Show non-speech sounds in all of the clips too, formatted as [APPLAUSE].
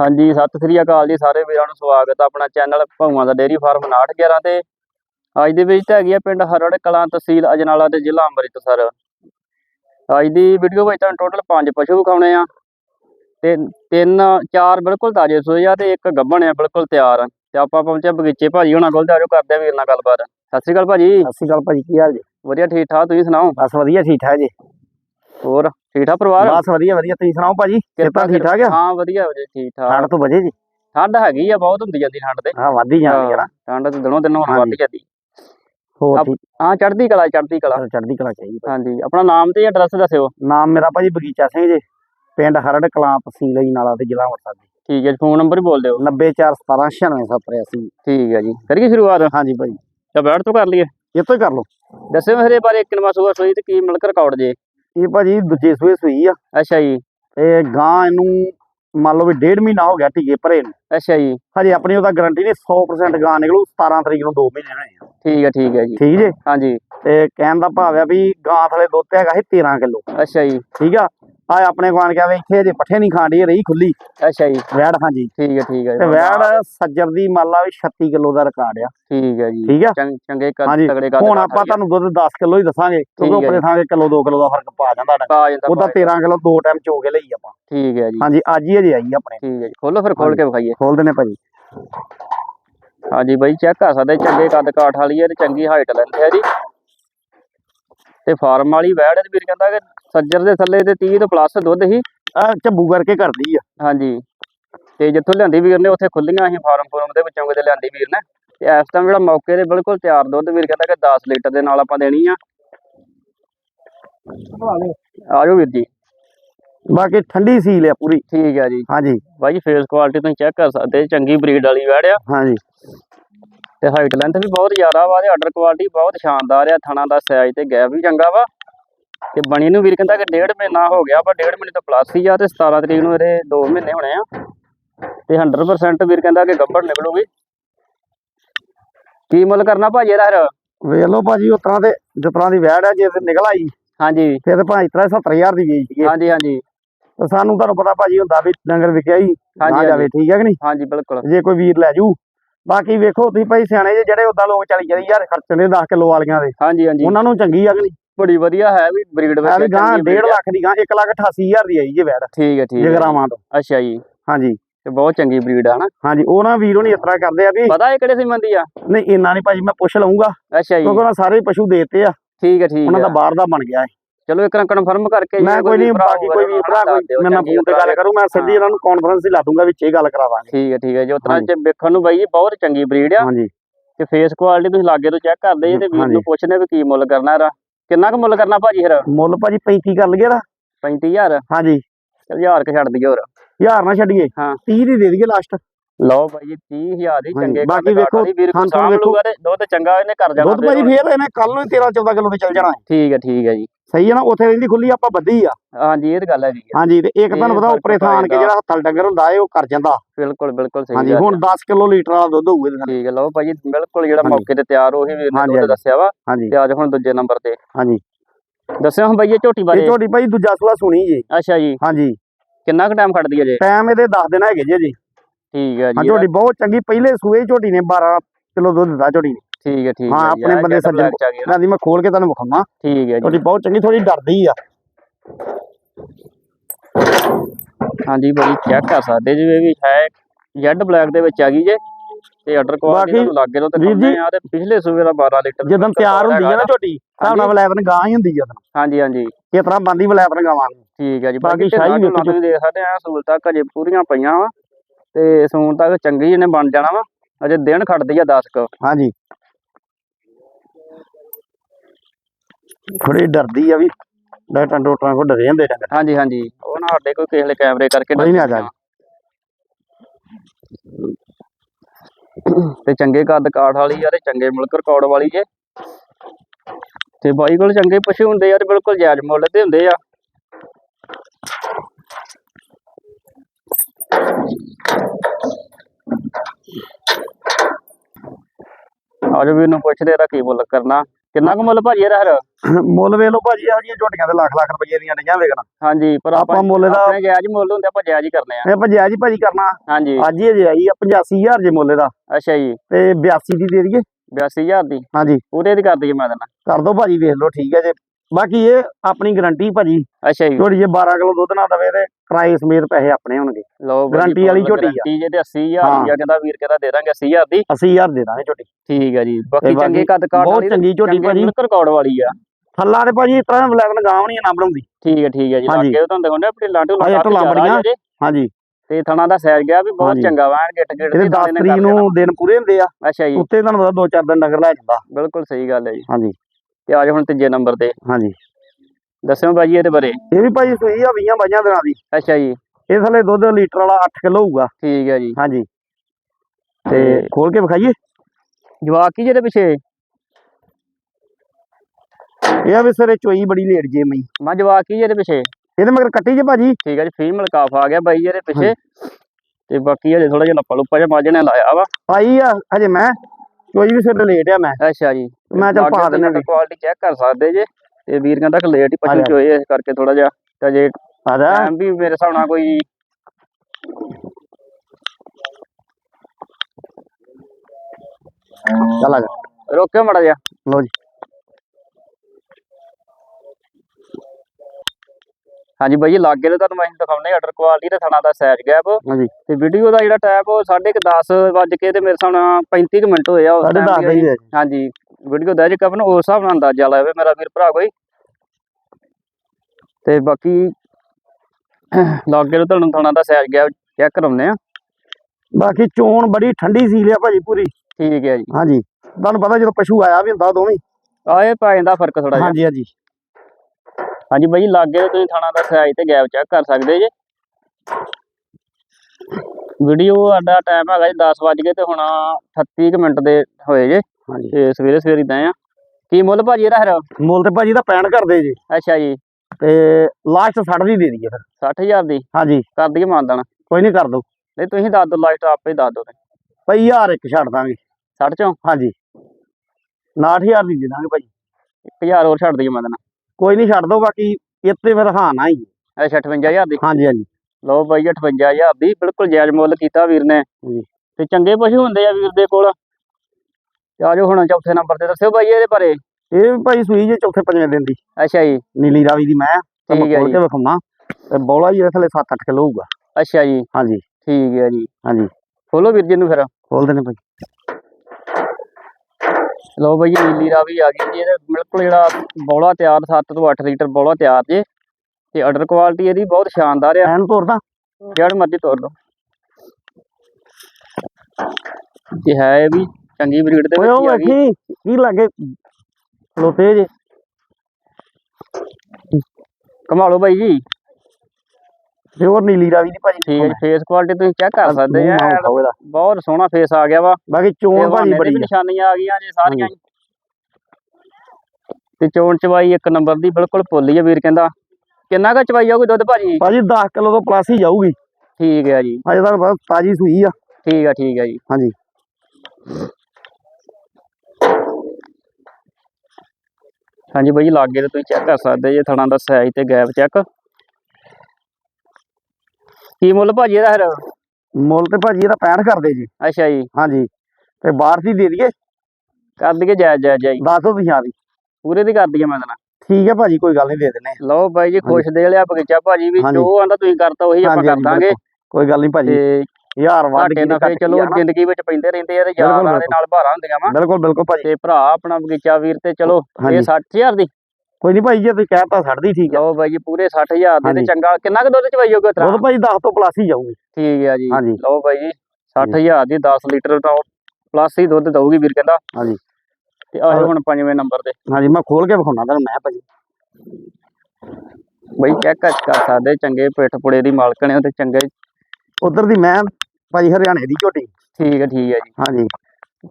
ਹਾਂਜੀ ਸਤਿ ਸ੍ਰੀ ਅਕਾਲ ਜੀ ਸਾਰੇ ਵੀਰਾਂ ਨੂੰ ਸਵਾਗਤ ਹੈ ਆਪਣਾ ਚੈਨਲ ਭੌਵਾਂ ਦਾ ਡੇਅਰੀ ਫਾਰਮ 6911 ਤੇ। ਅੱਜ ਦੀ ਵਿਜ਼ਿਟ ਹੈਗੀ ਆ ਪਿੰਡ ਹਰੜ ਕਲਾਂ ਤਹਿਸੀਲ ਅਜਨਾਲਾ ਤੇ ਜ਼ਿਲ੍ਹਾ ਅੰਮ੍ਰਿਤਸਰ। ਅੱਜ ਦੀ ਵੀਡੀਓ ਵਿੱਚ ਤੁਹਾਨੂੰ ਟੋਟਲ 5 ਪਸ਼ੂ ਵਿਖਾਉਣੇ ਆ। ਤੇ ਤਿੰਨ ਚਾਰ ਬਿਲਕੁਲ ਤਾਜ਼ੇ ਸੂਏ ਆ ਤੇ ਇੱਕ ਗੱਭਣ ਆ ਬਿਲਕੁਲ ਤਿਆਰ। ਆ ਤੇ ਆਪਾਂ ਪਹੁੰਚੇ ਬਗੀਚੇ ਭਾਜੀ ਹੋਣਾ ਕੋਲ ਤੇ ਆਜੋ ਕਰਦੇ ਆ ਵੀਰ ਨਾਲ ਗੱਲਬਾਤ। ਸਤਿ ਸ੍ਰੀ ਅਕਾਲ ਭਾਜੀ। ਸਤਿ ਸ਼੍ਰੀ ਅਕਾਲ ਭਾਜੀ ਕੀ ਹਾਲ ਜੀ? ਵਧੀਆ ਠੀਕ ਠਾਕ ਤੁਸੀਂ ਸੁਣਾਓ? ਬਸ ਵਧੀਆ ਠੀਕ ਠਾਕ ਜੀ। ਹੋਰ ਠੀਕ ਠਾਕ ਪਰਿਵਾਰ? ਬਸ ਵਧੀਆ ਵਧੀਆ। ਤੁਸੀਂ ਸੁਣਾਓ ਭਾਜੀ? ਕਿਰਪਾ ਠੀਕ ਠਾਕ ਆ? ਹਾਂ ਵਧੀਆ ਵਧੀਆ ਠੀਕ ਠਾਕ ਠੰਡ ਤੋਂ ਬਚੇ ਜੀ? ਠੰਡ ਹੈਗੀ ਆ ਬਹੁਤ ਹੁੰਦੀ ਜਾਂਦੀ ਠੰਡ ਤੇ। ਹਾਂ ਵੱਧ ਹੀ ਜਾਂਦੀ ਨਾ। ਠੰਡ ਤੇ ਦਿਨੋਂ ਦਿਨ ਹੁਣ ਵੱਧ। ਜਾਂਦੀ। ਹੋਰ ਠੀਕ। ਹਾਂ ਚੜ੍ਹਦੀ ਕਲਾ ਚੜ੍ਹਦੀ ਕਲਾ। ਚੜ੍ਹਦੀ ਕਲਾ ਚਾਹੀਦੀ। ਹਾਂਜੀ ਆਪਣਾ ਨਾਮ ਤੇ ਐਡਰੈਸ ਦੱਸਿਓ। ਨਾਮ ਮੇਰਾ ਭਾਜੀ ਬਗੀਚਾ ਸਿੰਘ ਜੀ ਪਿੰਡ ਹਰੜ ਕਲਾਂ ਤਹਿਸੀਲ ਜੀ ਨਾਲਾ ਤੇ ਜ਼ਿਲ੍ਹਾ ਅੰਮ੍ਰਿਤਸਰ ਜੀ। ਠੀਕ ਹੈ ਫੋਨ ਨੰਬਰ ਬੋਲ ਦਿਓ। 90417967783 ਠੀਕ ਹੈ ਜੀ। ਕਰੀਏ ਸ਼ੁਰੂਆਤ? ਹਾਂਜੀ ਭਾਜੀ। ਤਾਂ ਬੈਠ ਤੋਂ ਕਰ ਲਈਏ। ਤੋਂ ਹੀ ਕਰ ਲਓ। ਦੱਸਿਓ ਮੇਰੇ ਬਾਰੇ ਇੱਕ ਨਵਾਂ ਸੂਆ ਸੋਈ ਤੇ ਕੀ ਮਿਲਕ ਰਿਕਾਰਡ ਜੇ। ਇਹ ਭਾਜੀ ਦੂਜੇ ਸੂਏ ਸੂਈ ਆ। ਅੱਛਾ ਜੀ। ਤੇ ਗਾਂ ਇਹਨੂੰ ਮੰਨ ਲਓ ਵੀ ਡੇਢ ਮਹੀਨਾ ਹੋ ਗਿਆ ਟੀਕੇ ਭਰੇ ਨੂੰ। ਅੱਛਾ ਜੀ। ਹਜੇ ਆਪਣੀ ਉਹਦਾ ਗਾਰੰਟੀ ਨਹੀਂ 100% ਗਾਂ ਨਿਕਲੂ 17 ਤਰੀਕ ਨੂੰ 2 ਮਹੀਨੇ ਹੋਣੇ ਆ। ਠੀਕ ਹੈ ਠੀਕ ਹੈ ਜੀ। ਠੀਕ ਜੇ? ਹਾਂਜੀ। ਤੇ ਕਹਿਣ ਦਾ ਭਾਵ ਆ ਵੀ ਗਾਂ ਥਲੇ ਦੁੱਧ ਹੈਗਾ ਸੀ 13 ਕਿਲੋ। ਅੱਛਾ ਜੀ। ਠੀਕ ਆ? ਆ ਆਪਣੇ ਕੋਲ ਕਿਹਾ ਵੀ ਇੱਥੇ ਅਜੇ ਪੱਠੇ ਨਹੀਂ ਖਾਂਦੀ ਰਹੀ ਖੁੱਲੀ। ਅੱਛਾ ਜੀ। ਵੈੜ ਹਾਂਜੀ। ਠੀਕ ਹੈ ਠੀਕ ਹੈ ਤੇ ਵੈੜ ਸੱਜਰ ਦੀ ਮੰਨ ਲਾ ਵੀ 36 ਕਿਲੋ ਦਾ ਰਿਕਾਰਡ ਆ। ਠੀਕ ਹੈ ਜੀ। ਠੀਕ ਆ? ਚੰਗ- ਤਗੜੇ ਕੱਦ ਹੁਣ ਆਪਾਂ। ਤੁਹਾਨੂੰ ਦੁੱਧ 10 ਕਿਲੋ ਹੀ ਦੱਸਾਂਗੇ ਕਿਉਂਕਿ ਉੱਪਰੇ ਥਾਂ ਕਿਲੋ 2 ਕਿਲੋ ਦਾ ਫ਼ਰਕ ਪਾ ਜਾਂਦਾ ਉਹਦਾ ਪਾ 13 ਕਿਲੋ ਦੋ ਟਾਈਮ ਚੋ ਕੇ ਲਈ ਆਪਾਂ। ਠੀਕ ਹੈ ਜੀ। ਹਾਂਜੀ ਅੱਜ ਹੀ ਅਜੇ ਆਈ ਆਪਣੇ। ਠੀਕ ਹੈ ਜੀ। ਖੋਲੋ ਫਿਰ ਖੋਲ ਕੇ ਵਿਖਾਈਏ। ਖੋਲ ਦਿੰਨੇ ਭਾਜੀ। ਹਾਂਜੀ ਬਾਈ ਚੈੱਕ ਕਰ ਸਕਦੇ ਚੰਗੇ ਕੱਦ ਕਾਠ ਵਾਲੀ ਹੈ ਤੇ ਚੰਗੀ ਹਾਈਟ ਲੈਂਦੇ ਆ ਜੀ। ਤੇ ਫਾਰਮ ਵਾਲੀ ਵੈੜ ਤੇ ਵੀਰ ਕਹਿੰਦਾ ਕਿ ਸੱਜਰ ਦੇ ਥੱਲੇ ਤੇ 30 ਤੋਂ ਪਲੱਸ ਦੁੱਧ ਹੀ। ਆ ਝੱਬੂ ਕਰਕੇ ਕਰਦੀ ਆ। ਹਾਂਜੀ। ਤੇ ਜਿੱਥੋਂ ਲਿਆਂਦੀ ਵੀਰ ਨੇ ਉੱਥੇ ਖੁੱਲੀਆਂ ਅਸੀਂ ਫਾਰਮ ਫੋਰਮ ਦੇ ਵਿੱਚੋਂ ਕਿਤੇ ਲਿਆਂਦੀ ਵੀਰ ਨੇ। ਤੇ ਇਸ ਟਾਈਮ ਜਿਹੜਾ ਮੌਕੇ ਤੇ ਬਿਲਕੁਲ ਤਿਆਰ ਦੁੱਧ ਵੀਰ ਕਹਿੰਦਾ ਕਿ 10 ਲੀਟਰ ਦੇ ਨਾਲ ਆਪਾਂ ਦੇਣੀ ਆ। ਆਜੋ ਵੀਰ ਜੀ। ਬਾਕੀ ਠੰਡੀ ਸੀਲ ਆ ਪੂਰੀ। ਠੀਕ ਹੈ ਜੀ। ਹਾਂਜੀ। ਬਾਈ ਜੀ ਫੇਸ ਕੁਆਲਿਟੀ ਤੁਸੀਂ ਚੈੱਕ ਕਰ ਸਕਦੇ ਚੰਗੀ ਬਰੀਡ ਵਾਲੀ ਵੈੜ ਆ। ਹਾਂਜੀ। ਤੇ ਹਾਈਟ ਲੈਂਥ ਵੀ ਬਹੁਤ ਜ਼ਿਆਦਾ ਵਾ ਤੇ ਆਰਡਰ ਕੁਆਲਿਟੀ ਬਹੁਤ ਸ਼ਾਨਦਾਰ ਆ। ਥਣਾ ਦਾ ਸਾਈਜ਼ ਤੇ ਗੈਪ ਵੀ ਚੰਗਾ ਵਾ। ਤੇ ਬਣੀ ਨੂੰ ਵੀਰ ਕਹਿੰਦਾ ਕਿ ਡੇਢ ਮਹੀਨਾ ਹੋ ਗਿਆ ਵਾ ਡੇਢ ਮਹੀਨੇ ਤੋਂ ਪਲੱਸ ਹੀ ਆ ਤੇ 17 ਤਰੀਕ ਨੂੰ ਇਹਦੇ 2 ਮਹੀਨੇ ਹੋਣੇ ਆ। ਤੇ 100% ਵੀਰ ਕਹਿੰਦਾ ਕਿ ਗੱਭੜ ਨਿਕਲੂਗੀ। ਕੀ ਮੁੱਲ ਕਰਨਾ ਭਾਜੀ ਇਹਦਾ ਫਿਰ? ਵੇਖ ਲਓ ਭਾਜੀ ਉਸ ਤਰ੍ਹਾਂ ਤੇ ਤਰ੍ਹਾਂ ਦੀ ਵੈੜ ਆ ਜੇ ਤੇ ਨਿਕਲ ਆਈ ਹਾਂਜੀ। ਫਿਰ ਤੇ ਭਾਜੀ ਤਰ੍ਹਾਂ 70000 ਦੀ ਵੇਚ ਦਈਏ। ਹਾਂਜੀ ਹਾਂਜੀ। ਤੇ ਸਾਨੂੰ ਤੁਹਾਨੂੰ ਪਤਾ ਭਾਜੀ ਹੁੰਦਾ ਵੀ ਡੰਗਰ ਵਿਕਿਆ ਹੀ ਹਾਂਜੀ, ਨਾ ਜਾਵੇ ਠੀਕ ਹੈ ਕਿ ਨਹੀਂ? ਹਾਂਜੀ ਬਿਲਕੁਲ। ਜੇ ਕੋਈ ਵੀਰ ਲੈ ਜੂ ਬਾਕੀ ਵੇਖੋ ਤੁਸੀਂ ਭਾਈ ਸਿਆਣੇ ਜਿਹੜੇ ਉਦਾਂ ਲੋਕ 40 40 ਹਜ਼ਾਰ ਖਰਚਦੇ 10 ਕਿਲੋ ਵਾਲੀਆਂ ਦੇ। ਹਾਂਜੀ ਹਾਂਜੀ। ਉਹਨਾਂ ਨੂੰ ਚੰਗੀ ਆ ਕਿ ਨਹੀਂ? ਬੜੀ ਵਧੀਆ ਹੈ ਵੀ ਬਰੀਡ ਆ ਵੀ ਗਾਂ ਚੰਗੀ 1.5 breed ਆ। ਲੱਖ ਦੀ ਗਾਂ 1 ਲੱਖ 88 ਹਜ਼ਾਰ ਦੀ ਆਈ ਜੇ ਵੈੜ ਠੀਕ ਹੈ ਠੀਕ ਜਗਰਾਵਾਂ ਤੋਂ। ਅੱਛਾ ਜੀ। ਹਾਂਜੀ। ਤੇ ਬਹੁਤ ਚੰਗੀ ਬਰੀਡ ਆ ਨਾ ਹਾਂਜੀ ਉਹ ਨਾ ਵੀਰ ਹੋਣੀ ਇਸ ਤਰ੍ਹਾਂ ਕਰਦੇ ਆ ਵੀ ਪਤਾ ਇਹ ਕਿਹੜੇ ਸੀਮਨ ਦੀ ਆ? ਨਹੀਂ ਇੰਨਾ ਨਹੀਂ ਭਾਜੀ ਮੈਂ ਪੁੱਛ ਲਊਂਗਾ। ਅੱਛਾ ਜੀ। ਕਿਉਂਕਿ ਉਹਨਾਂ ਸਾਰੇ ਪਸ਼ੂ ਦੇਤੇ ਆ। ਠੀਕ ਹੈ ਠੀਕ ਉਹਨਾਂ ਦਾ ਬਾਹਰ ਦਾ ਬਣ ਗਿਆ ਹੈ ਚਲੋ ਇੱਕ ਵਾਰ ਕਨਫਰਮ ਕਰਕੇ ਮੈਂ ਕੋਈ ਨਹੀਂ ਬਾਕੀ ਕੋਈ ਵੀਰ ਭਰਾ ਕੋਈ ਨਾਲ ਚੰਗੀ ਫੋਨ ਤੇ ਗੱਲ ਕਰੂ ਮੈਂ ਸਿੱਧੀ ਇਹਨਾਂ ਨੂੰ ਕਾਨਫਰੰਸ ਹੀ ਲਾ ਦੂੰਗਾ ਵਿੱਚ ਇਹ ਗੱਲ ਕਰਾ ਦਾਂਗੇ। ਠੀਕ ਹੈ ਠੀਕ ਹੈ। ਜੋ ਤਰ੍ਹਾਂ। ਚ ਵੇਖਣ ਨੂੰ ਬਾਈ ਜੀ ਬਹੁਤ ਚੰਗੀ ਬਰੀਡ ਆ। ਹਾਂਜੀ। ਤੇ ਫੇਸ ਕੁਆਲਿਟੀ ਤੁਸੀਂ ਲਾਗੇ ਤੋਂ ਚੈੱਕ ਕਰਦੇ ਜੇ ਤੇ ਵੀਰ। ਨੂੰ ਪੁੱਛਦੇ ਵੀ ਕੀ ਮੁੱਲ ਕਰਨਾ ਇਹਦਾ। ਕਿੰਨਾ ਕੁ ਮੁੱਲ ਕਰਨਾ ਭਾਜੀ ਫਿਰ? ਮੁੱਲ ਭਾਜੀ 35 ਕਰ ਲਈਏ ਦਾ 35000 ਹਾਂਜੀ। ਚਲ 1000 ਕ ਛੱਡ ਦਈਏ ਹੋਰ। ਹਜ਼ਾਰ ਨਾ ਛੱਡੀਏ। ਹਾਂ। 30 ਦੀ ਦੇ ਦਈਏ ਲਾਸਟ ਲਓ ਭਾਈ ਜੀ 30000 ਦੀ ਹਾਂਜੀ, ਚੰਗੇ ਬਾਕੀ ਵੇਖੋ, ਹਾਂ, ਸਾਂਭ ਵੇਖੋ। ਦੁੱਧ ਚੰਗਾ ਇਹਨੇ ਕਰ ਜਾਣਾ ਦੁੱਧ ਭਾਜੀ ਫੇਰ ਇਹਨੇ ਕੱਲ ਨੂੰ 13 14 ਕਿਲੋ ਤੇ ਚੱਲ ਜਾਣਾ ਹੈ। ਠੀਕ ਹੈ ਠੀਕ ਹੈ ਜੀ। ਸਹੀ ਹੈ ਨਾ ਉੱਥੇ ਰਹਿੰਦੀ ਖੁੱਲੀ ਆਪਾਂ ਬੱਧੀ ਆ। ਹਾਂਜੀ ਇਹ ਤਾਂ ਗੱਲ ਹੈ। ਜੀ ਹਾਂਜੀ ਤੇ ਇੱਕ ਤੁਹਾਨੂੰ ਇਹ ਪਤਾ ਉੱਪਰੇ ਥਾਣ ਕੇ। ਜਿਹੜਾ ਹੱਥਲ ਡੰਗਰ ਹੁੰਦਾ ਹੈ ਉਹ ਕਰ ਜਾਂਦਾ। ਬਿਲਕੁਲ ਬਿਲਕੁਲ ਸਹੀ ਹਾਂਜੀ ਹੁਣ 10 ਕਿਲੋ ਲੀਟਰ ਵਾਲਾ ਦੁੱਧ ਹੋਊਗਾ ਇਹਦੇ ਠੀਕ ਹੈ ਲਓ ਭਾਜੀ ਬਿਲਕੁਲ ਜਿਹੜਾ। ਮੌਕੇ ਤੇ ਤਿਆਰ ਉਹੀ ਵੀਰ ਨੇ। ਦੱਸਿਆ ਵਾ। ਤੇ ਅੱਜ ਹੁਣ ਦੂਜੇ ਨੰਬਰ ਤੇ। ਹਾਂਜੀ। ਦੱਸਿਓ ਹੁਣ ਬਾਈ ਇਹ ਝੋਟੀ ਇਹ ਬਾਰੇ ਝੋਟੀ ਭਾਈ ਦੂਜਾ ਸੂਆ ਸੁਣੀ ਜੀ। ਅੱਛਾ ਜੀ। ਹਾਂਜੀ। ਕਿੰਨਾ ਕੁ ਟਾਈਮ ਖੜਦੀ ਹੈ ਜੇ? ਟਾਈਮ ਇਹਦੇ 10 ਦਿਨ ਹੈਗੇ ਜੀ ਜੀ ਠੀਕ ਹੈ ਹਾਂ ਜੀ ਝੋਟੀ ਬਹੁਤ ਚੰਗੀ ਪਹਿਲੇ ਸੂਏ ਝੋਟੀ ਨੇ 12 ਕਿਲੋ ਦੁੱਧ ਦਿੱਤਾ ਝੋਟੀ ਨੇ। ਠੀਕ ਹੈ ਠੀਕ ਹਾਂ, ਹੈ ਆਪਣੇ ਬੰਦੇ ਸੱਜਣ ਨਾ। ਇਹਨਾਂ ਦੀ ਮੈਂ ਖੋਲ ਕੇ ਤੁਹਾਨੂੰ ਵਿਖਾਵਾਂ ਠੀਕ ਹੈ ਜੀ। ਝੋਟੀ ਬਹੁਤ ਚੰਗੀ ਥੋੜੀ ਡਰਦੀ ਆ। ਹਾਂਜੀ ਬੜੀ ਚੈੱਕ ਕਰ ਸਕਦੇ ਜੀ ਇਹ ਵੀ ਹੈ ਜੈਡ ਬਲੈਕ ਦੇ ਵਿੱਚ ਆ ਗਈ ਜੇ ਤੇ ਆਰਡਰ ਕੁਆਲਿਟੀ ਤੁਹਾਨੂੰ ਲੱਗੇ ਤੋਂ ਤੇ ਆ ਤੇ ਪਿਛਲੇ ਸੂਬੇ ਦਾ 12 ਲੀਟਰ ਜਦੋਂ ਤਿਆਰ ਹੁੰਦੀ ਆ ਨਾ ਝੋਟੀ ਹਿਸਾਬ ਨਾਲ ਵਲੈਤਨ ਗਾਂ ਹੀ ਹੁੰਦੀ ਨਾਲ ਹਾਂਜੀ ਹਾਂਜੀ। ਇਸ ਤਰ੍ਹਾਂ ਬੰਦੀ ਵਲੈਤਨ ਗਾਵਾਂ ਨੂੰ ਠੀਕ ਹੈ ਜੀ ਬਾਕੀ ਸ਼ਾਹੀ ਤੁਸੀਂ ਦੇਖ ਸਕਦੇ ਆ ਸਹੂਲਤਾਂ ਅਜੇ ਪੂਰੀਆਂ ਪਈਆਂ ਵਾ। ਤੇ ਸੂਣ ਤੱਕ ਚੰਗੀ ਇਹਨੇ ਬਣ ਜਾਣਾ ਵਾ ਅਜੇ ਦਿਨ ਖੜਦੀ ਆ 10 ਕ। ਹਾਂਜੀ। ਥੋੜੀ ਡਰਦੀ ਆ ਵੀ ਡਾਟਾ ਡੋਟਾਂ ਕੋ ਡਰੇ ਜਾਂਦੇ ਡੰਗਰ ਹਾਂਜੀ ਹਾਂਜੀ। ਉਹ ਨਾ ਸਾਡੇ ਕੋਈ ਕਿਸੇ ਕੈਮਰੇ ਕਰਕੇ ਨਹੀਂ ਆ ਜਾ ਤੇ ਚੰਗੇ ਕੱਦ ਕਾਠ ਵਾਲੀ ਆ ਤੇ ਚੰਗੇ ਮੁਲਕ ਰਿਕਾਰਡ ਵਾਲੀ ਜੇ। ਤੇ ਬਾਈ ਕੋਲ ਚੰਗੇ ਪਸ਼ੂ ਹੁੰਦੇ ਆ ਤੇ ਬਿਲਕੁਲ ਜਾਇਜ਼ ਮੁੱਲ ਤੇ ਹੁੰਦੇ ਆ। ਆਜੋ ਵੀ ਨੂੰ ਪੁੱਛਦੇ ਇਹਦਾ ਕੀ ਮੁੱਲ ਕਰਨਾ। ਕਿੰਨਾ ਕੁ ਮੁੱਲ ਭਾਜੀ ਇਹਦਾ ਫਿਰ? ਮੁੱਲ ਵੇਖ ਲਓ ਭਾਜੀ ਇਹੋ ਜਿਹੀਆਂ ਝੋਟੀਆਂ ਤੇ ਲੱਖ ਲੱਖ ਰੁਪਏ ਦੀਆਂ ਡਈਆਂ ਵੇਖਣਾ ਹਾਂਜੀ ਪਰ ਆਪਾਂ ਮੁੱਲ ਦਾ- ਆਪਣੇ ਜਾਇਜ਼ ਮੁੱਲ ਹੁੰਦੇ ਆਪਾਂ ਜਾਇਜ਼ ਹੀ ਕਰਨੇ ਆ। ਇਹ ਜਾਇਜ਼ ਹੀ ਭਾਜੀ ਕਰਨਾ। ਹਾਂਜੀ। ਅੱਜ ਹੀ ਅਜੇ ਆਈ ਆ 85000 ਜੇ ਮੁੱਲ ਦਾ ਅੱਛਾ ਜੀ। ਤੇ 82 ਦੀ ਦੇ ਦਈਏ। 82000 ਦੀ? ਹਾਂਜੀ। ਪੂਰੇ ਦੀ ਕਰ ਦਈਏ ਮੈਂ ਦੇਣਾ ਕਰ ਦੋ ਭਾਜੀ ਵੇਖ ਲਓ ਠੀਕ ਹੈ ਜੇ। ਬਾਕੀ ਇਹ ਆਪਣੀ ਗਰੰਟੀ ਭਾਜੀ ਅੱਛਾ ਜੀ। ਝੋਟੀ ਜੇ 12 ਕਿਲੋ ਦੁੱਧ ਨਾ ਦਵੇ ਤੇ ਕਿਰਾਏ ਸਮੇਤ ਪੈਸੇ ਆਪਣੇ ਹੋਣਗੇ। ਲਓ ਗਾਰੰਟੀ ਵਾਲੀ ਝੋਟੀ ਆ। ਗਾਰੰਟੀ ਜੇ ਤੇ 80000 ਹਾਂ। ਜਾਂ ਕਹਿੰਦਾ ਵੀਰ ਕਹਿੰਦਾ ਦੇ ਦਾਂਗੇ 80000 ਦੀ। 80000 ਦੇ ਦਾਂਗੇ ਝੋਟੀ ਠੀਕ ਹੈ ਜੀ। ਬਾਕੀ ਚੰਗੇ ਕੱਦ ਬਹੁਤ ਵਾਲੀ ਤੇ ਚੰਗੀ ਝੋਟੀ ਭਾਜੀ ਰਿਕਾਰਡ ਵਾਲੀ ਆ। ਥੱਲਾ ਦੇ ਭਾਜੀ ਇਸ ਤਰ੍ਹਾਂ ਬਲੈਕ ਗਾਂ ਨਹੀਂ ਨਾ ਬਣਾਉਂਦੀ। ਠੀਕ ਹੈ ਠੀਕ ਹੈ ਜੀ। ਲੱਗੇ ਤੁਹਾਨੂੰ ਦੇਖੋ ਆਪਣੇ ਲਾਂਟੂ ਹਾਂ, ਇਹ ਕਾਫੀ ਢੋਲਾਂ ਜ਼ਿਆਦਾ ਬੜੀਆਂ। ਜੇ। ਹਾਂਜੀ। ਤੇ ਥਣਾ ਦਾ ਸੈਰ ਗਿਆ ਵੀ ਬਹੁਤ। ਚੰਗਾ ਵਾ ਗਿੱਟ ਗਿੱਟ ਦੇ 10 ਦਾਣੇ ਨੇ ਤਰੀਕ ਕਰ ਨੂੰ ਦਿਨ ਪੂਰੇ ਹੁੰਦੇ ਆ। ਅੱਛਾ ਜੀ। ਉੱਤੇ ਤੁਹਾਨੂੰ ਪਤਾ ਦੋ ਚਾਰ ਦਿਨ ਨਗਰ ਲੈ ਜਾਂਦਾ। ਬਿਲਕੁਲ ਸਹੀ ਗੱਲ ਹੈ ਜੀ। ਹਾਂਜੀ। ਤੇ ਆ ਜਾਓ ਹੁਣ ਤੀਜੇ ਨੰਬਰ ਤੇ। ਹਾਂਜੀ। ਦੱਸਿਓ ਬਾਜੀ ਇਹਦੇ ਬਾਰੇ। ਇਹ ਵੀ ਭਾਜੀ ਸੂਈ ਆ 20 ਬਾਈਆਂ ਦਿਨਾਂ ਦੀ। ਅੱਛਾ ਜੀ। ਇਹ ਥੱਲੇ ਦੁੱਧ ਲੀਟਰ ਵਾਲਾ 8 ਕਿਲੋ ਹੋਊਗਾ। ਠੀਕ ਹੈ ਜੀ। ਹਾਂਜੀ। ਤੇ ਖੋਲ ਕੇ ਵਿਖਾਈਏ। ਜਵਾਕ ਕੀ ਜਿਹਦੇ ਪਿੱਛੇ। ਇਹ ਆ ਵੀ ਸਰੇ ਚੋਈ ਬੜੀ ਲੇਟ ਜੇ ਮਈ। ਮੈਂ ਜਵਾਕ ਕੀ ਜਿਹਦੇ ਪਿੱਛੇ। ਇਹਦੇ ਮਗਰ ਕੱਟੀ ਜੇ ਭਾਜੀ। ਠੀਕ ਹੈ ਜੀ ਫੀਮੇਲ ਕਾਫ ਆ ਗਿਆ ਬਾਈ ਇਹਦੇ ਪਿੱਛੇ। ਤੇ ਬਾਕੀ ਹਜੇ ਥੋੜਾ ਜਿਹਾ ਲੱਪਾ ਲੁੱਪਾ ਜਿਹਾ ਨੇ ਲਾਇਆ ਵਾ। ਆਈ ਆ ਹਜੇ ਮੈਂ। ਚੋਈ ਵੀ ਸਿਰ ਲੇਟ ਆ ਮੈਂ। ਅੱਛਾ ਜੀ। ਮੈਂ ਚੱਲ ਪਾ ਦਿੰਦਾ ਵੀ। ਕੁਆਲਿਟੀ ਚੈੱਕ ਕਰ ਸਕਦੇ ਜੇ। ਤੇ ਵੀਰ ਕਹਿੰਦਾ ਕਿ ਲੇਟ ਹੀ ਪਛੂ ਜਾ। ਚੋਏ ਇਸ ਕਰਕੇ ਥੋੜਾ ਜਿਹਾ। ਤੇ ਜੇ ਆ ਜਾ। ਟਾਈਮ ਵੀ ਮੇਰੇ ਹਿਸਾਬ ਨਾਲ ਕੋਈ ਚੱਲ ਆ ਜਾ। ਰੋਕਿਓ ਮੜਾ ਜਿਹਾ। ਲਓ ਜੀ। ਹਾਂਜੀ ਬਾਈ ਜੀ ਲਾਗੇ ਤੇ ਤੁਹਾਨੂੰ ਅਸੀਂ ਦਿਖਾਉਂਦੇ ਆਰਡਰ ਕੁਆਲਿਟੀ ਤੇ ਥਣਾ ਦਾ ਸਾਈਜ਼ ਗੈਪ ਹਾਂਜੀ ਤੇ ਵੀਡੀਓ ਦਾ ਜਿਹੜਾ ਟਾਈਮ ਉਹ 10:30 ਵੱਜ ਕੇ ਤੇ ਮੇਰੇ ਨਾਲ 35 ਕੁ ਮਿੰਟ ਹੋਏ ਆ ਉਸ ਜੀ। ਹਾਂਜੀ। ਵੀਡੀਓ ਦਾ ਜੇ ਕਪਨ ਉਸ ਹਿਸਾਬ ਨਾਲ ਅੰਦਾਜ਼ਾ ਲਾਵੇ ਮੇਰਾ ਵੀਰ ਭਰਾ ਕੋਈ। ਤੇ ਬਾਕੀ ਲਾਗੇ ਤੋਂ ਤੁਹਾਨੂੰ ਥਾਣਾ ਦਾ ਸਾਈਜ਼ ਗਿਆ ਚੈੱਕ ਕਰਾਉਂਦੇ ਆ। ਬਾਕੀ ਚੋਣ ਬੜੀ ਠੰਡੀ ਸੀ ਲਿਆ ਭਾਜੀ ਪੂਰੀ। ਠੀਕ ਹੈ ਜੀ। ਹਾਂਜੀ। ਤੁਹਾਨੂੰ ਪਤਾ ਜਦੋਂ ਪਸ਼ੂ ਆਇਆ ਵੀ ਹੁੰਦਾ ਦੋਵੇਂ ਆਏ ਪੈ ਜਾਂਦਾ ਫ਼ਰਕ ਥੋੜਾ ਜਿਹਾ। ਹਾਂਜੀ ਹਾਂਜੀ। ਹਾਂਜੀ ਬਾਈ ਲਾਗੇ ਤੁਸੀਂ ਥਾਣਾ ਦਾ ਸਾਈਜ਼ ਤੇ ਗੈਪ ਚੈੱਕ ਕਰ ਸਕਦੇ ਜੇ। ਵੀਡੀਓ ਸਾਡਾ ਟਾਈਮ ਹੈਗਾ ਜੀ 10 ਵਜ ਤੇ ਹੁਣ 38 ਕੁ ਮਿੰਟ ਦੇ ਹੋਏ ਜੇ। ਹਾਂਜੀ। ਤੇ ਸਵੇਰੇ ਸਵੇਰੇ ਇਦਾਂ ਆ। ਕੀ ਮੁੱਲ ਭਾਜੀ ਇਹਦਾ ਫਿਰ? ਮੁੱਲ ਤੇ ਭਾਜੀ ਦਾ ਪੈਣ ਕਰਦੇ ਜੀ। ਅੱਛਾ ਜੀ। ਤੇ ਲਾਸਟ 60 ਦੀ ਦੇ ਦਈਏ ਫਿਰ। 60000 ਦੀ? ਹਾਂਜੀ। ਕਰ ਦਈਏ ਮਾਨਦਾਨ ਕੋਈ ਨਹੀਂ ਕਰ ਦੋ। ਨਹੀਂ ਤੁਸੀਂ ਦੱਸ ਦਿਓ ਲਾਸਟ ਆਪੇ ਦੱਸ ਦਿਓ ਭਾਈ ਹਜ਼ਾਰ ਇੱਕ ਛੱਡ ਦਾਂਗੇ। 60 ਚੋਂ? ਹਾਂਜੀ। 69000 ਦੀ ਦੇ ਦਾਂਗੇ ਭਾਜੀ 1000 ਹੋਰ ਛੱਡ ਦਈਏ ਮਾਨਦਾਨ ਕੋਈ ਨਹੀਂ ਛੱਡ ਦੋ ਬਾਕੀ ਇੱਥੇ ਫਿਰ ਹਾਂ ਨਾ ਹੀ। ਅੱਛਾ 58000 ਦੀ। ਹਾਂਜੀ ਹਾਂਜੀ। ਲਓ ਬਾਈ 58000 ਦੀ। ਬਿਲਕੁਲ ਜਾਇਜ਼ ਮੁੱਲ ਕੀਤਾ ਵੀਰ ਨੇ। ਤੇ ਚੰਗੇ ਪਸ਼ੂ ਹੁੰਦੇ ਆ ਵੀਰ ਦੇ ਕੋਲ। ਤੇ ਆਜੋ ਹੁਣ ਚੌਥੇ ਨੰਬਰ ਤੇ। ਦੱਸਿਓ ਬਾਈ ਇਹਦੇ ਬਾਰੇ। ਇਹ ਵੀ ਭਾਈ ਸੂਈ ਜੇ ਚੌਥੇ ਪੰਜਵੇਂ ਦਿਨ ਦੀ। ਅੱਛਾ ਜੀ। ਨੀਲੀ ਰਾਵੀ ਦੀ ਮੈਂ ਠੀਕ ਹੈ ਖੋਲ ਕੇ ਵਿਖਾਉਣਾ। ਤੇ ਬੋਲਾ ਜੀ ਥੱਲੇ 7-8 ਕਿਲੋ ਹੋਊਗਾ। ਅੱਛਾ ਜੀ। ਹਾਂਜੀ। ਠੀਕ ਹੈ ਜੀ। ਹਾਂਜੀ। ਖੋਲੋ ਵੀਰ ਜੀ ਨੂੰ ਫਿਰ। ਖੋਲ ਦੇਣੇ ਭਾਈ। ਲਓ ਇਹ ਨੀਲੀ ਰਾਵੀ ਆ ਗਈ ਜੀ। ਇਹਦਾ ਬਿਲਕੁਲ ਜਿਹੜਾ ਬੌਲਾ ਤਿਆਰ 7 ਤੋਂ 8 ਲੀਟਰ ਬੌਲਾ ਤਿਆਰ ਜੇ। ਤੇ ਆਰਡਰ ਕੁਆਲਿਟੀ ਇਹਦੀ ਬਹੁਤ ਸ਼ਾਨਦਾਰ ਆ। ਐਨ ਤੋਰਦਾ ਜੜ ਮਰਜ਼ੀ ਤੋੜ ਲਓ। ਤੇ ਹੈ ਵੀ। ਚੰਗੀ ਬਰੀਡ ਦੇ ਓਏ ਵਿੱਚ ਉਹ ਹੀ ਆ ਗਈ। ਵੇਖੀ ਕੀ ਲੱਗੇ? ਲੋਤੇ ਜੇ। ਕਮਾ ਲਓ ਬਾਈ ਜੀ। ਤੇ ਹੋਰ ਨੀਲੀ ਰਾਵੀ ਦੀ ਭਾਜੀ ਠੀਕ ਹੈ ਜੀ ਫੇਸ ਕੁਆਲਿਟੀ ਤੁਸੀਂ ਚੈੱਕ ਕਰ ਸਕਦੇ ਆ। ਬਹੁਤ ਸੋਹਣਾ ਫੇਸ ਆ ਗਿਆ ਵਾ। ਬਾਕੀ ਤੇ ਚੋਣ ਭਾਜੀ ਹਵਾਨੇ ਬੜੀ ਵੀ ਆ। ਨਿਸ਼ਾਨੀਆਂ ਆ ਗਈਆਂ ਜੀ ਸਾਰੀਆਂ ਹੀ। ਤੇ ਚੋਣ ਚਵਾਈ ਇੱਕ ਨੰਬਰ ਦੀ ਬਿਲਕੁਲ ਪੋਲੀ ਆ ਵੀਰ ਕਹਿੰਦਾ। ਕਿੰਨਾ ਕੁ ਚਵਾਈ ਆਊਗੀ ਦੁੱਧ ਭਾਜੀ? ਭਾਜੀ 10 ਕਿਲੋ ਤੋਂ ਪਲੱਸ ਹੀ ਜਾਊਗੀ। ਠੀਕ ਹੈ ਜੀ। ਅਜੇ ਤਾਂ ਬਸ ਤਾਜੀ ਸੂਈ ਆ। ਠੀਕ ਹੈ ਠੀਕ ਹੈ ਜੀ। ਹਾਂਜੀ। ਹਾਂਜੀ ਬਾਈ ਜੀ ਲਾਗੇ ਤੇ ਤੁਸੀਂ ਚੈੱਕ ਕਰ ਸਕਦੇ ਜੇ ਥਣਾ ਦਾ ਸਾਈਜ਼ ਤੇ ਗੈਪ ਚੈੱਕ ਕੀ ਮੁੱਲ ਭਾਜੀ ਇਹਦਾ ਫਿਰ? ਮੁੱਲ ਤੇ ਭਾਜੀ ਇਹਦਾ 65 ਕਰਦੇ ਜੀ। ਅੱਛਾ ਜੀ। ਹਾਂਜੀ ਤੇ ਬਾਹਰ ਦੀ ਦੇ ਦਈਏ? ਕਰ ਦਈਏ ਜਾਇਜ਼ ਜਾਇਜ਼ ਜਾਈ ਦੱਸੋ ਤੁਸੀਂ ਆ ਦੀ ਪੂਰੇ ਦੀ ਕਰ ਦਈਏ ਮੈਂ ਦੇਣਾ ਠੀਕ ਹੈ ਭਾਜੀ ਕੋਈ ਗੱਲ ਨਹੀਂ ਦੇ ਦਿੰਨੇ ਲਓ ਬਾਈ ਜੀ ਖੁਸ਼ ਦੇ ਲਿਆ ਬਗੀਚਾ ਭਾਜੀ ਵੀ। ਜੋ ਆਂਦਾ ਤੁਸੀਂ ਕਰਤਾ ਉਹੀ ਆਪਾਂ ਕਰ ਦਾਂਗੇ। ਕੋਈ ਗੱਲ ਨਹੀਂ ਭਾਜੀ। ਤੇ ਹਜ਼ਾਰ ਵੱਧ ਕੇ ਨਾ ਫੇ ਚਲੋ ਜ਼ਿੰਦਗੀ ਵਿੱਚ ਪੈਂਦੇ ਰਹਿੰਦੇ ਆ ਤੇ ਯਾਰਾਂ ਬਿਲਕੁਲ, ਦੇ ਨਾਲ ਭਾਰਾਂ ਹੁੰਦੀਆਂ ਵਾ। ਬਿਲਕੁਲ ਬਿਲਕੁਲ ਭਾਜੀ ਤੇ ਭਰਾ ਆਪਣਾ ਬਗੀਚਾ ਵੀਰ ਤੇ ਚਲੋ ਇਹ ਹਾਂਜੀ। 60000 ਦੀ। ਕੋਈ ਨਹੀਂ ਭਾਈ ਜੇ ਤੁਸੀਂ ਕਹਿਤਾ ਛੱਡਦੀ ਠੀਕ ਹੈ ਲਓ ਬਾਈ ਜੀ ਪੂਰੇ 60000 ਦੇ ਤੇ। ਚੰਗਾ। ਕਿੰਨਾ ਕੁ ਦੁੱਧ ਚਵਾਈ ਹੋਗਾ ਤਰਾ? ਉਹ ਭਾਈ 10 ਤੋਂ ਪਲੱਸ ਹੀ ਜਾਊਗੀ। ਠੀਕ ਹੈ ਜੀ। ਹਾਂਜੀ। ਲਓ ਬਾਈ ਜੀ 60000 ਦੀ 10 ਲੀਟਰ ਤਾਂ ਪਲੱਸ ਹੀ ਦੁੱਧ ਦਊਗੀ ਵੀਰ ਕਹਿੰਦਾ। ਹਾਂਜੀ। ਤੇ ਆਜੋ ਹੁਣ ਪੰਜਵੇਂ ਨੰਬਰ ਤੇ। ਹਾਂਜੀ ਮੈਂ ਖੋਲ ਕੇ ਵਿਖਾਉਣਾ ਤੁਹਾਨੂੰ ਮੈਂ ਭਾਜੀ ਬਾਈ ਚੈੱਕ ਕਰ ਸਕਦੇ ਚੰਗੇ ਪਿੱਠ ਪੁੜੇ ਦੀ ਮਾਲਕਣ ਹੈ ਤੇ ਚੰਗੇ ਉਧਰ ਦੀ ਮੈਂ ਭਾਜੀ ਹਰਿਆਣੇ ਦੀ ਝੋਟੀ। ਠੀਕ ਹੈ ਠੀਕ ਹੈ ਜੀ। ਹਾਂਜੀ।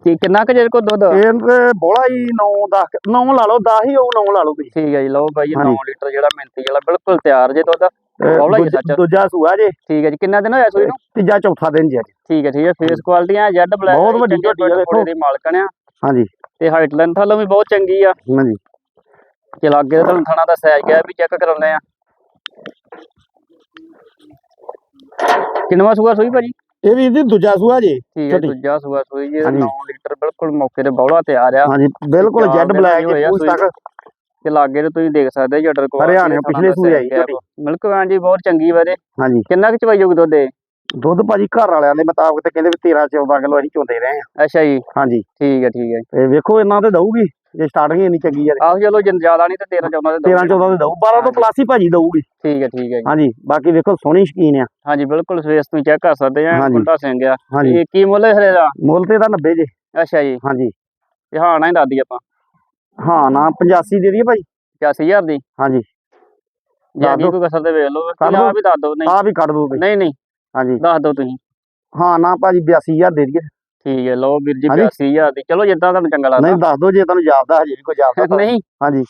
ਕੀ ਕਿੰਨਾ ਕੁ ਜੇ ਕੋ ਦੁੱਧ? ਇਹ ਬੋਲਾ ਹੀ 9 10 9 ਲਾ ਲਓ 10 ਹੀ ਉਹ 9 ਲਾ ਲਓ ਤੁਸੀਂ। ਠੀਕ ਹੈ ਜੀ ਲਓ ਜੀ 9 ਹਾਂਜੀ। ਲੀਟਰ ਜਿਹੜਾ ਮਿੰਤੀ ਵਾਲਾ ਬਿਲਕੁਲ ਤਿਆਰ ਜੇ ਦੁੱਧ। ਬੋਲਾ ਹੀ ਸੱਚ। ਦੂਜਾ ਸੂਆ ਜੇ। ਠੀਕ ਹੈ ਜੀ ਕਿੰਨਾ ਦਿਨ ਹੋਇਆ ਸੂਈ ਨੂੰ? ਤੀਜਾ ਚੌਥਾ ਦਿਨ ਜੀ। ਠੀਕ ਹੈ ਠੀਕ ਹੈ ਫੇਸ ਕੁਆਲਿਟੀ ਆ ਜੈਡ ਬਲੈਕ ਬਹੁਤ ਵੱਡੀ ਝੋਟੀ ਆ, ਵੇਖੋ। ਦੀ ਮਾਲਕਣ ਆ ਹਾਂਜੀ। ਤੇ ਹਾਈਟ ਲੈਂਥ ਵਾਲੋਂ ਵੀ ਬਹੁਤ ਚੰਗੀ ਆ। ਹਾਂਜੀ। ਚਲ ਅੱਗੇ ਤਾਂ ਥਣਾ ਦਾ ਸਾਈਜ਼ ਗਿਆ ਵੀ ਚੈੱਕ ਕਰਾਉਂਦੇ ਆ। ਕਿੰਨਵਾ ਸੂਆ ਸੂਈ ਭਾਜੀ? ਇਹ ਵੀ ਜੀ ਦੂਜਾ ਸੂਆ ਜੀ ਠੀਕ ਹੈ। ਦੂਜਾ ਸੂਆ ਸੂਈ ਜੀ ਹਾਂਜੀ। 9 ਲੀਟਰ ਬਿਲਕੁਲ ਮੌਕੇ ਤੇ ਬੌਲਾ ਤਿਆਰ ਆ। ਹਾਂਜੀ ਬਿਲਕੁਲ ਜੈਡ ਬਲੈਕ ਪੂਛ ਤੱਕ। ਤੇ ਲਾਗੇ ਤੇ ਤੁਸੀਂ ਦੇਖ ਸਕਦੇ ਹੋ ਜੱਟਰ ਕੋਲ ਹਰਿਆਣੇ ਪਿਛਲੇ ਸੂਏ ਆਈ ਝੋਟੀ। ਮਿਲਕ ਵੈਨ ਜੀ ਬਹੁਤ ਚੰਗੀ ਵਾਰੇ ਹਾਂਜੀ। ਕਿੰਨਾ ਕੁ ਚਵਾਈ ਯੋਗ ਦੁੱਧ ਹੈ ਦੁੱਧ ਭਾਜੀ ਘਰ ਵਾਲਿਆਂ ਦੇ ਮੁਤਾਬਕ ਤੇ ਕਹਿੰਦੇ ਵੀ 13 14 ਕਿਲੋ ਅਸੀਂ ਚੋਂਦੇ ਰਹੇ ਆ ਅੱਛਾ ਜੀ। ਹਾਂਜੀ। ਠੀਕ ਹੈ ਠੀਕ ਹੈ। ਤੇ ਵੇਖੋ ਇਹਨਾਂ ਤੇ ਦਊਗੀ। ਜੇ ਸਟਾਰਟਿੰਗ ਇੰਨੀ ਚੰਗੀ ਆ ਆਹੋ ਚਲੋ ਜਿੰਨ ਜ਼ਿਆਦਾ ਨਹੀਂ ਤੇ 13 14 ਦੇ 13 14 ਦੇ ਦਊ 12 ਤੋਂ ਪਲੱਸ ਹੀ ਭਾਜੀ ਦਊਗੀ। ਠੀਕ ਹੈ ਠੀਕ ਹੈ ਜੀ। ਹਾਂਜੀ ਬਾਕੀ ਵੇਖੋ ਸੋਹਣੀ ਸ਼ਕੀਨ ਆ। ਹਾਂਜੀ ਬਿਲਕੁਲ ਸਵੇਸ ਤੁਸੀਂ ਚੈੱਕ ਕਰ ਸਕਦੇ ਆ। ਕੁੰਡਾ ਸਿੰਘ ਆ। ਇਹ ਕੀ ਮੁੱਲ ਹੈ ਹਰੇ ਦਾ? ਮੁੱਲ ਤੇ ਇਹਦਾ 90 ਜੇ। ਅੱਛਾ ਜੀ। ਹਾਂਜੀ। ਤੇ ਹਾਂ ਨਾ ਹੀ ਦਈਏ ਆਪਾਂ। ਹਾਂ ਨਾ 85 ਦੇ ਦਈਏ ਭਾਈ 85000 ਦੀ? ਹਾਂਜੀ। ਜੇ। ਕੋਈ ਕਸਰ ਤੇ ਵੇਖ ਲਓ। ਆ ਵੀ ਦੱਸ ਨਹੀਂ। ਆ ਵੀ ਕੱਢ ਦੋ ਨਹੀਂ ਨਹੀਂ। ਹਾਂਜੀ। ਦੱਸ ਦਿਓ ਤੁਸੀਂ। ਹਾਂ ਨਾ ਭਾਜੀ 82000 ਦੇ ਦਈਏ। ਠੀਕ ਹੈ ਲਓ ਵੀਰ ਜੀ ਹਾਂਜੀ। 85000 ਦੀ ਚਲੋ ਜਿੱਦਾਂ ਤੁਹਾਨੂੰ ਚੰਗਾ ਲੱਗਦਾ ਨਹੀਂ ਦੱਸ ਦੋ ਜੇ ਤੁਹਾਨੂੰ ਜਾਪਦਾ ਹਜੇ ਵੀ ਕੋਈ ਜਾਪਦਾ ਤਾਂ। [LAUGHS] ਨਹੀਂ ਹਾਂਜੀ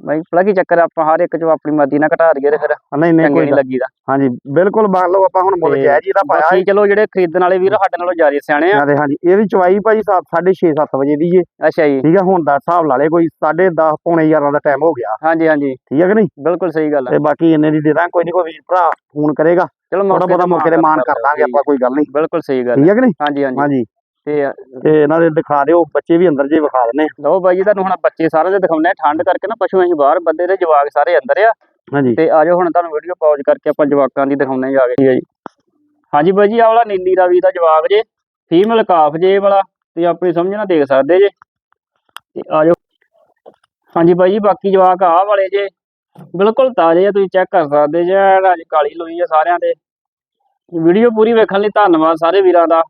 ਬਾਈ ਕੀ ਚੱਕਰ ਆ, ਆਪਾਂ ਹਰ ਇੱਕ ਚੋਂ ਆਪਣੀ ਮਰਜ਼ੀ ਨਾਲ ਘਟਾ ਦਈਏ ਤੇ ਫਿਰ ਨਹੀਂ ਨਹੀਂ ਚੰਗੇ ਕੋਈ ਨਹੀਂ ਲੱਗੀਦਾ। ਹਾਂਜੀ ਬਿਲਕੁਲ ਮੰਨ ਲਓ ਆਪਾਂ ਹੁਣ ਮੁੱਲ ਜਾਇਜ਼ ਇਹਦਾ ਪਾਇਆ ਬਾਕੀ ਚਲੋ ਜਿਹੜੇ ਖਰੀਦਣ ਵਾਲੇ ਵੀਰ ਸਾਡੇ ਨਾਲੋਂ ਜ਼ਿਆਦਾ ਸਿਆਣੇ ਆ। ਹੈ ਹਾਂਜੀ ਇਹਦੀ ਚਵਾਈ ਭਾਜੀ 6:30 7 ਵਜੇ ਦੀ ਜੇ ਅੱਛਾ ਜੀ। ਠੀਕ ਹੈ ਹੁਣ ਦਾ ਹਿਸਾਬ ਲਾ ਲੇ ਕੋਈ 10:30 ਪੌਣੇ 11 ਦਾ ਟਾਈਮ ਹੋ ਗਿਆ। ਹਾਂਜੀ ਹਾਂਜੀ। ਠੀਕ ਹੈ ਕਿ ਨਹੀਂ? ਬਿਲਕੁਲ ਸਹੀ ਗੱਲ ਆ। ਤੇ ਬਾਕੀ ਇੰਨੇ ਦੀ ਦੇ ਦਾਂ ਕੋਈ ਨਹੀਂ ਕੋਈ ਵੀਰ ਭਰਾ ਫੋਨ ਕਰੇਗਾ। ਚਲੋ ਮੌਕੇ ਤੇ ਮਾਨ ਕਰ ਦਾਂਗੇ ਆਪਾਂ ਕੋਈ ਗੱਲ ਨਹੀਂ। ਬਿਲਕੁਲ ਸਹੀ ਗੱਲ ਠੀਕ ਹੈ ਕਿ ਨਹੀਂ? ਹਾਂਜੀ ਹਾਂਜੀ। ਹਾਂਜੀ। ਤੇ ਤੇ ਇਹਨਾਂ ਦੇ ਦਿਖਾ ਦਿਓ ਬੱਚੇ ਵੀ ਅੰਦਰ ਜੇ ਵਿਖਾ ਦਿੰਨੇ ਲਓ ਬਾਈ ਜੀ ਤੁਹਾਨੂੰ ਹੁਣ ਬੱਚੇ ਸਾਰੇ ਦੇ ਦਿਖਾਉਂਦੇ ਆ ਠੰਡ ਕਰਕੇ ਨਾ ਪਸ਼ੂ ਅਸੀਂ ਬਾਹਰ ਬੰਦੇ ਦੇ ਜਵਾਕ ਸਾਰੇ ਅੰਦਰ ਆ। ਹਾਂਜੀ। ਤੇ ਆਜੋ ਹੁਣ ਤੁਹਾਨੂੰ ਵੀਡੀਓ ਪੌਜ਼ ਕਰਕੇ ਆਪਾਂ ਜਵਾਕਾਂ ਦੀ ਦਿਖਾਉਂਦੇ ਜਾ ਕੇ। ਜੀ। ਹਾਂਜੀ ਬਾਈ ਜੀ ਆਹ ਵਾਲਾ ਨੀਲੀ ਰਾਵੀ ਦਾ ਜਵਾਕ ਜੇ ਫੀਮੇਲ ਕਾਫ ਜੇ ਵਾਲਾ ਤੇ ਆਪਣੀ ਸਮਝ ਨਾਲ ਦੇਖ ਸਕਦੇ ਜੇ। ਤੇ ਆਜੋ ਹਾਂਜੀ ਬਾਈ ਜੀ ਬਾਕੀ ਜਵਾਕ ਆਹ ਵਾਲੇ ਜੇ ਬਿਲਕੁਲ ਤਾਜ਼ੇ ਆ ਤੁਸੀਂ ਚੈੱਕ ਕਰ ਸਕਦੇ ਜੇ। ਅੱਜ ਕਾਲੀ ਲੋਈ ਆ ਸਾਰਿਆਂ ਦੇ ਵੀਡੀਓ ਪੂਰੀ ਵੇਖਣ ਲਈ ਧੰਨਵਾਦ ਸਾਰੇ ਵੀਰਾਂ ਦਾ।